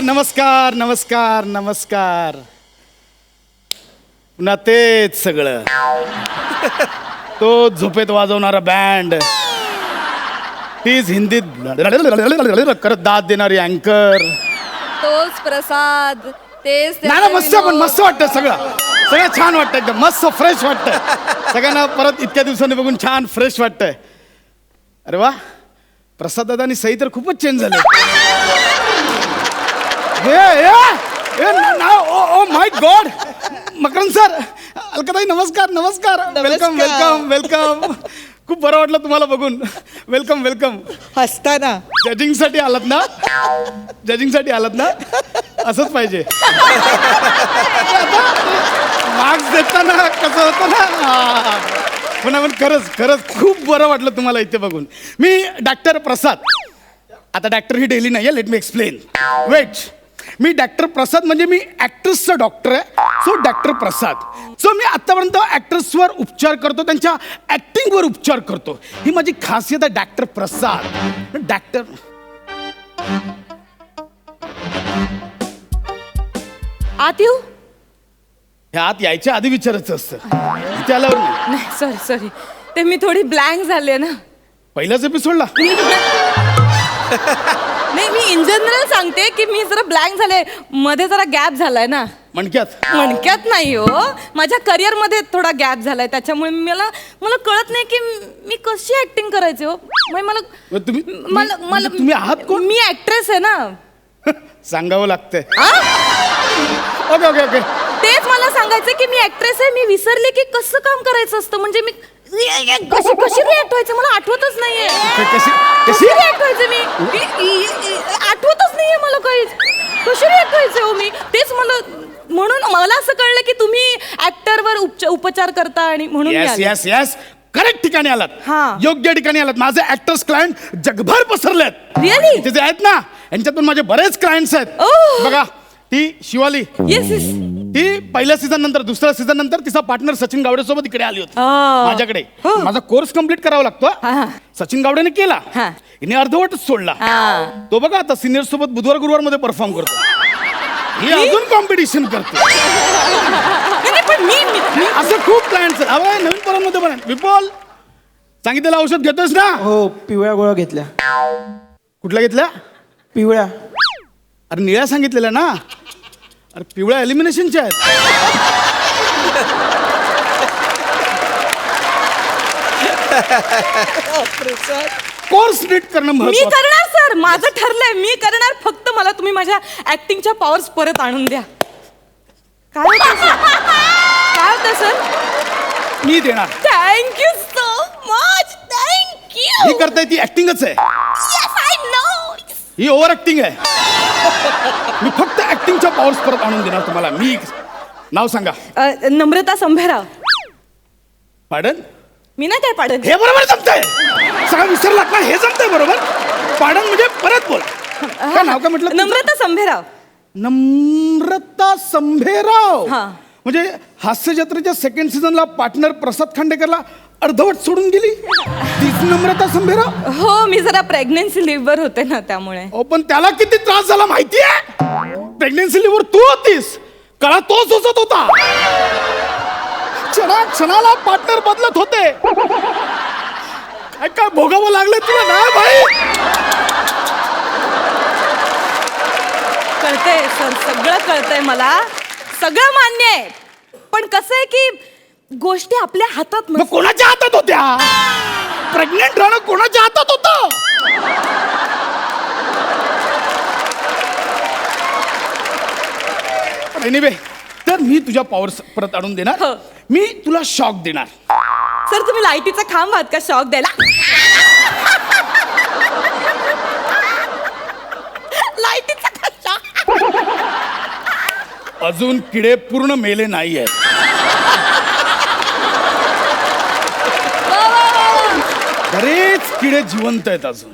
नमस्कार नमस्कार नमस्कार नमस्कार. पुन्हा तेच सगळं. तो झोपेत वाजवणारा बँड तीच हिंदीत करत दाद देणारी अँकर तोच प्रसाद तेच नाही मस्त पण मस्त वाटतं सगळं. सगळं छान वाटतं एकदम मस्त फ्रेश वाटतं सगळ्यांना परत इतक्या दिवसांनी बघून छान फ्रेश वाटतंय. अरे वा. प्रसाद दादा आणि सई तर खूपच चेंज झाले. हे, oh my God Makarand sir अलकाताई नमस्कार नमस्कार. वेलकम वेलकम वेलकम खूप बरं वाटलं तुम्हाला बघून. वेलकम वेलकम हसताना. जजिंगसाठी आलात ना? जजिंगसाठी आलात ना? असंच पाहिजे. मार्क्स देताना कसं होतं ना? हा. पण आपण खरंच खरंच खूप बरं वाटलं तुम्हाला इथे बघून. मी डॉक्टर प्रसाद. आता डॉक्टर ही डेली नाही आहे लेट मी एक्सप्लेन वेट मी डॉक्टर प्रसाद म्हणजे मी ॲक्ट्रेसचा डॉक्टर आहे. So doctor Prasad. सो मी आत्तापर्यंत ॲक्ट्रेसवर उपचार करतो त्यांच्या ॲक्टिंगवर उपचार करतो. ही माझी खासियत आहे डॉक्टर प्रसाद. डॉक्टर आत येऊ ह्या आत यायच्या आधी विचारायचं असतं. नाही. नाही सॉरी सॉरी ते मी थोडी ब्लँक झाले ना. पहिल्याच एपिसोडला सांगते की मी जरा ब्लँक झाले. मध्ये जरा गॅप झालाय ना. मणक्यात मणक्यात नाही हो. माझ्या करिअरमध्ये थोडा गॅप झालाय. त्याच्यामुळे मला मला कळत नाही की मी कशी ऍक्टिंग करायची हो. म्हणजे मला तुम्ही मला तुम्ही- मला तुम्ही आहात कोण? मी ऍक्ट्रेस आहे ना. सांगावं लागतंय. आ? Okay okay okay. तेच मला सांगायचं की मी ऍक्ट्रेस आहे. मी विसरले की कसं काम करायचं असतं? म्हणजे मी कशी कशी रिॲक्ट व्हायचं? मला आठवतच नाहीये. कशी कशी? कशी रिॲक्ट व्हायचं मी इ- इ- इ- आठवतच नाहीये मला काहीच कशी रिॲक्ट व्हायचं हो मी तेच मला म्हणून मला असं कळलं की तुम्ही ऍक्टरवर उपच- उपचार करता आणि म्हणून मी येस आले. येस येस करेक्ट ठिकाणी आलात हा. योग्य ठिकाणी आलात माझे ऍक्टर्स क्लायंट जगभर पसरलेत Really? इथे जे आहेत ना यांच्यातून माझे बरेच क्लायंट्स आहेत Oh. बघा ती शिवाली येस येस ती पहिल्या सीझन नंतर दुसऱ्या सीझन नंतर तिचा पार्टनर सचिन गावडे सोबत इकडे आली होती Oh. माझ्याकडे. माझा कोर्स कंप्लीट करावा लागतो हा, हा. सचिन गावडेने केला हा. हिने अर्धवटच सोडला हा. तो बघा आता सिनियर सोबत बुधवार गुरुवारमध्ये परफॉर्म करतो ही अजून कॉम्पिटिशन करते नाही, नाही, पण मी मी- आणि असं खूप क्लायंट्स आहेत. अहो, नवीन पोरांमध्ये पण. विपुल सांगितलेलं औषध घेतोस ना? हो पिवळ्या गोळ्या घेतल्या. कुठल्या घेतल्या? पिवळ्या. अरे निळ्या सांगितलेल्या ना? अरे पिवळ्या एलिमिनेशनच्या आहेत. कोर्स नीट करणं मी महत्वाचं. करणार सर माझं ठरलंय मी करणार फक्त मला तुम्ही माझ्या ऍक्टिंगच्या पॉवर्स परत आणून द्या. काय होतं सर काय होतं सर मी देणार. थँक्यू सो मच ही थँक्यू करताय ती ऍक्टिंगच आहे. येस आय नो ही ओव्हर ऍक्टिंग आहे. मी फक्त ऍक्टिंगच्या पॉवर्स परत आणून देणार तुम्हाला. मी नाव सांगा. नम्रता संभेराव. पाडन मी नाही काय पाडत हे बरोबर जमतंय. सगळं विसरलात ना हे जमतंय बरोबर. पाडन म्हणजे परत बोल. काय नाव काय म्हटलं? नम्रता संभेराव. नम्रता संभेराव. हा. म्हणजे हास्य जत्रेच्या सेकंड सीझनला पार्टनर प्रसाद खांडेकरला अर्धवट सोडून गेली? तीच नम्रता संभेराव? हो मी जरा प्रेग्नेन्सी लिव्हवर होते ना त्यामुळे. अहो पण त्याला किती त्रास झाला माहितीये? प्रेग्नेन्सी लिव्हर तू होतीस. कळा तो सोसत होता. क्षणा क्षणाला पार्टनर बदलत होते. काय काय भोगावं लागलं तुला ना भाई? कळतंय सर सगळं कळतंय मला. सगळं मान्य आहे. पण कसं आहे की गोष्टी आपल्या हातात मग नसतात. कोणाच्या हातात होत्या? प्रेग्नेंट राहणं कोणाच्या हातात होतं? एनिवे तर मी तुझ्या पॉवर परत आणून देणार. हो. मी तुला शॉक देणार. सर तुम्ही लाईटीचा खांब आहात का? शॉक द्यायला लाईटीचा का shock? अजून किडे पूर्ण मेले नाही आहेत. बरेच किडे जिवंत आहेत अजून.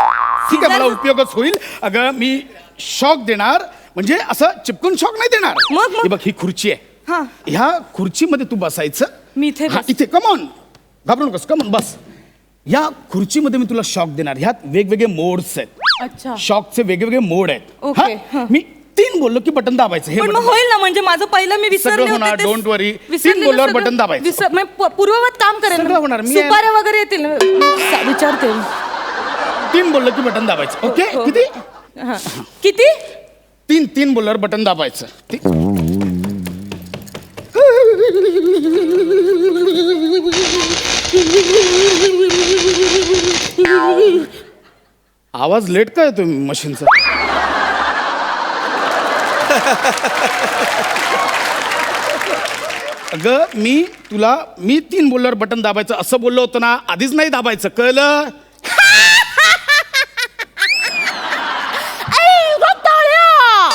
ठीक आहे मला उपयोगच होईल. अगं मी शॉक देणार. म्हणजे असं चिपकून शॉक नाही देणार. मग, मग? ही बघ ही खुर्ची आहे. हा. ह्या खुर्चीमध्ये तू बसायचं. मी इथे हा, बस- इथे कमॉन घाबरू नकोस कमॉन बस. या खुर्चीमध्ये मी तुला शॉक देणार. ह्यात वेगवेगळे मोड्स आहेत. अच्छा. शॉकचे वेगवेगळे मोड आहेत. ओके, हा? मी तीन बोललो की बटन दाबायचं हे पण होईल ना म्हणजे माझं पहिलं मी विसरले सगळं होणार, don't worry. विसरलेलं तीन बोलल्यावर बटन दाबायचं. म्हणजे पूर्ववत काम करेल सगळं होणार. मी सुपाऱ्या वगैरे येतील ना. सा- विचारते तीन बोललो की बटन दाबायचं ओके हो. किती हा. किती तीन तीन बोलल्यावर बटन दाबायचं ती- आवाज लेट काय येतो मशीनचा अगं मी तुला मी तीन बोलल्यावर बटन दाबायचं असं बोललो होतं ना आधीच नाही दाबायचं कळलं? ऐ, रताळ्या!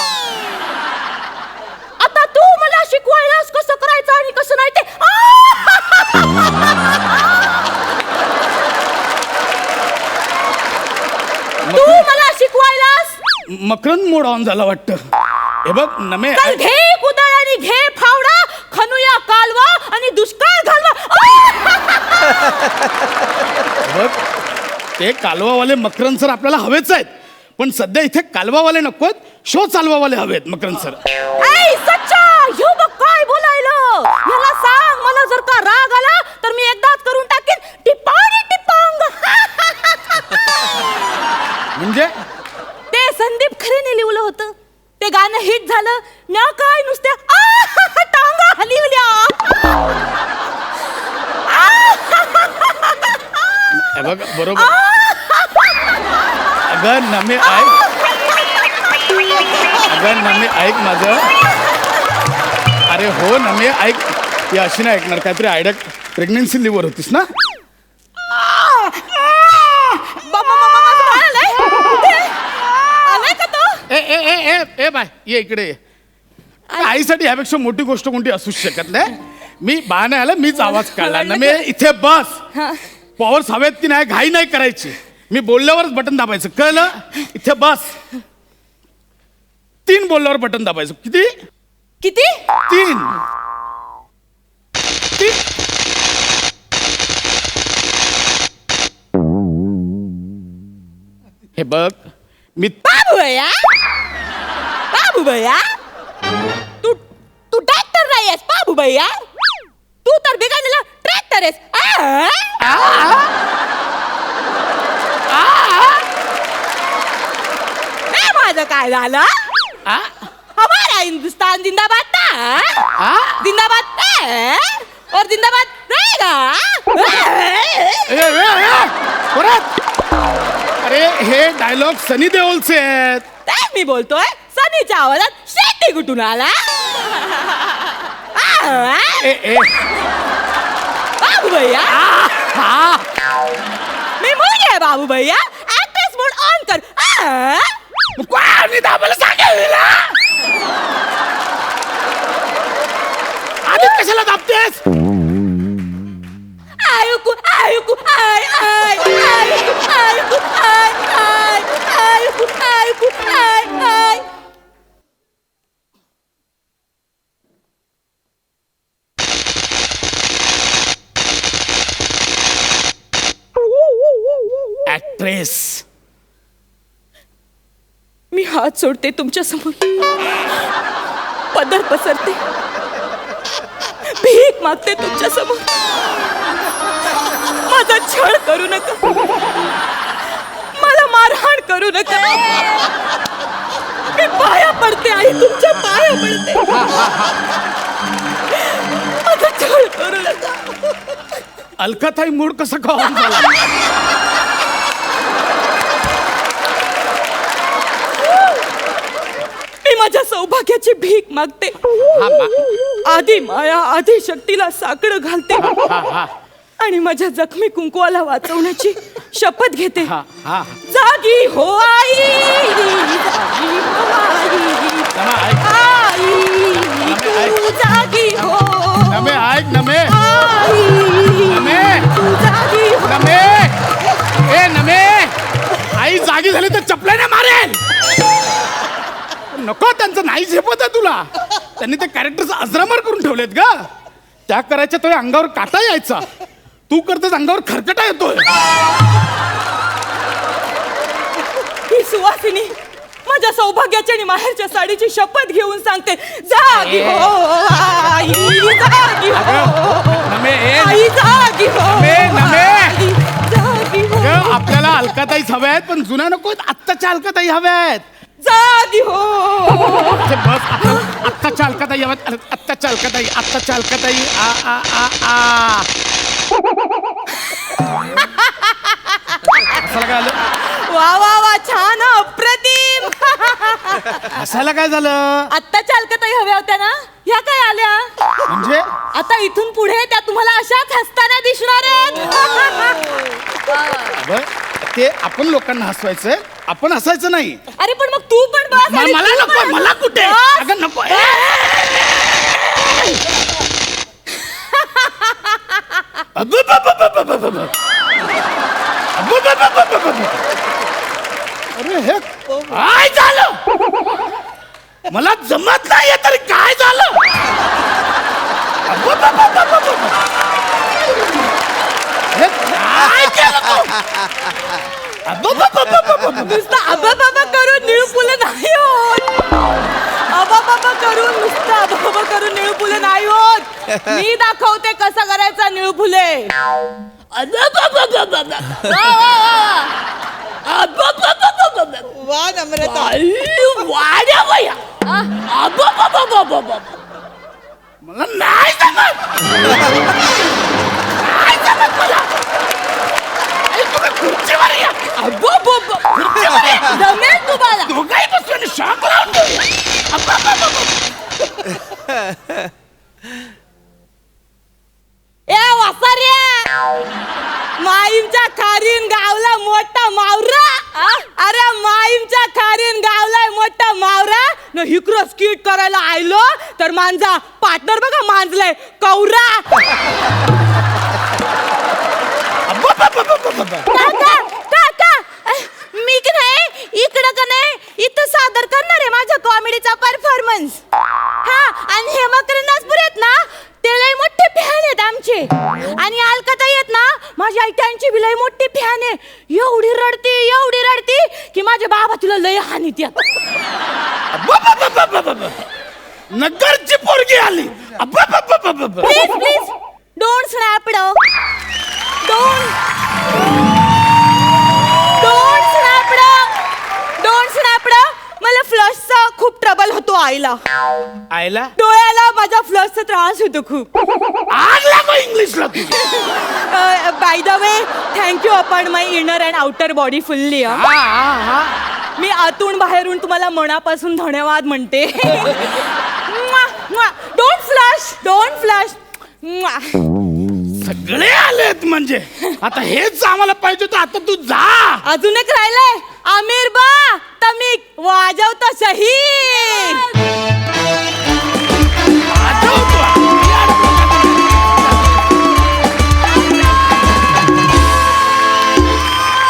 आता तू मला शिकवायलास कसं करायचं आणि कसं नाही ते तू मला शिकवायलास? मकरंद मोड ऑन झाला वाटतं. हे बघ नमे चल घे कुदळ आणि घे फावडा खनुया कालवा आणि दुष्काळ घालवा. बघ ते कालवावाले मकरंद सर आपल्याला हवेच आहेत. पण सध्या इथे कालवावाले नकोत शो चालवावाले हवेत मकरंद सर. ऐ सच्चा ह्यो बघ काय बोलायलं. मला सांग मला जर का राग आला तर मी एकदाच करून टाकेन. टिपाणी टिपांग. म्हणजे? ते संदीप खरेने लिहिलं होतं. ते गाणं हिट झालं. म्या काय नुसत्या आ, टांगा हलिवल्या. हे बघ बरोबर. अगं नमे ऐक. अगं नमे ऐक माझं. अरे हो नमे ऐक. ही अशी नाही ऐकणार. काहीतरी आयडक प्रेग्नेन्सी लिव्हर होतीस ना बाबा, बाबा, माझं बाळ आलंय. आलाय का तो ए ए बाय ये इकडे. ये आईसाठी ह्यापेक्षा मोठी गोष्ट कोणती असूच शकत नाही? मी बा नाही आला मीच आवाज काढला. ना मी इथे बस. पॉवर्स हवेत की नाही घाई नाही करायची. मी बोलल्यावरच बटन दाबायचं. कळलं? इथे बस. तीन बोलल्यावर बटन दाबायचं. किती? किती? तीन. तीन. हे बघ. मी बाबू भैया? तू तू ट्रॅक्टर नाही आहेस बाबू भैया? तू तर बिघडलेला ट्रॅक्टर आहेस. आ? माझं काय झालं? हमारा हिंदुस्तान जिंदाबाद आ? जिंदाबाद है और जिंदाबाद रहेगा ए, ए, ए, परत अरे हे डायलॉग सनी देओलचे आहेत. मी बोलतोय. सनीच्या आवाजात शेती कुठून आला? आ? ए ए. बाबू भैया हा. मी मुलगी आहे बाबू भैया ऍक्ट्रेस मोड ऑन कर. आ? कोणी दाबायला सांगितलं आधी कशाला दाबतेस? आयुकू आयुकू आय आय आयुकू आयुकू आय आय आयुकू आयुकू आय आय ऍक्ट्रेस मी हात सोडते तुमच्यासमोर पदर पसरते. भीक मागते तुमच्यासमोर माझा छळ करू नका. मला मारहाण करू नका. मी पाया पडते आई तुमच्या पाया पडते. माझा छळ करू नका. अलकाताई मूड कसं का झाला? सौभाग्याची भीक मागते. हा, आधी माया आधी शक्तीला साकडं घालते. हा हा आणि माझ्या जखमी कुंकवाला वाचवण्याची शपथ घेते. हा हा. जागी हो आई. जागी हो आई. नमा ऐक आई तू जागी हो. नमे ऐक नमे. आई तू जागी हो. नमे. ए नमे. आई जागी झाली तर चपल्याने मारेल नको त्यांचं नाही झेपत आहे तुला. त्यांनी त्या कॅरेक्टरचा अजरामर करून ठेवलेत ग. त्या करायच्या तो अंगावर काटा यायचा. तू करतेस अंगावर खरकटा येतोय. ही सुवासिनी माझ्या सौभाग्याची आणि माहेरच्या साडीची शपथ घेऊन सांगते. जागी हो आई जागी हो. नमे, आई जागी हो. नमे, नमे. आई जागी हो. आपल्याला अलकाताईच हव्या आहेत पण जुन्या नको आत्ताच्या अलकाताई हव्या आहेत जागी हो. अरे बस आता आत्ताच्या अलकाताई हव्यात अरे, आत्ताच्या अलकाताई आत्ताच्या अलकाताई आ आ आ आ. हसायला काय आलं वा वा वा छान अप्रतिम हसायला काय झालं? आत्ता चालकताई हव्या होत्या ना? ह्या काय आल्या? म्हणजे? आता इथून पुढे त्या तुम्हाला अशाच हसताना दिसणार आहेत. ते आपण लोकांना हसवायचं आपण हसायचं नाही अरे पण मग तू पण बस आणि मला तू नको पण. मला कुठे बस. अगं नको ए! अबे, बे, बे, बे, बे, बे, बे, बे. अबे, बे, बे, बे, बे, बे, बे. अरे हे काय झालं मला जमत नाहीये तरी काय झालं अबे, बे, बे, बे, बे, बे. हे काय केलं तू? नुसतं आबा बाबा करून निळू फुलं नाही होत. आबा बाबा करून नुसतं आबा बाबा करून निळू फुलं नाही होत. मी दाखवते कसं करायचं निळू फुले. वा, नम्रता. मला नाही जमत. नाही जमत मला. अरे तुम्ही खुर्चीवर या. अबा बाबा. खुर्चीवर या जमेल तुम्हाला दोघाही बसून अब्बा. ए वासाऱ्या माईमच्या खारीन गावला मोठा मावरा. अरे माईमच्या खारीन गावलाय मोठा मावरा. न हिक्रो स्कीट करायला आयलो तर मांजा पार्टनर बघा मांजलाय कौरा. काका नगरची पोरगी आली. Please please don't snap don't don't snap don't snap मला फ्लशचा खूप ट्रबल होतो आईला. आयला डोळ्याला माझ्या फ्लशचा त्रास होतो खूप. आग लागो इंग्लिशला तू. By the way thank you upon my inner and outer body fully हा. हा हा. मी आतून बाहेरून तुम्हाला मनापासून धन्यवाद म्हणते. डोंट फ्लश डोंट फ्लश सगळे आलेत म्हणजे. आता हेच आम्हाला पाहिजे होतं. आता तू जा. अजून एक राहिलंय. आमिर बा तमिक वाजवतो शहीद.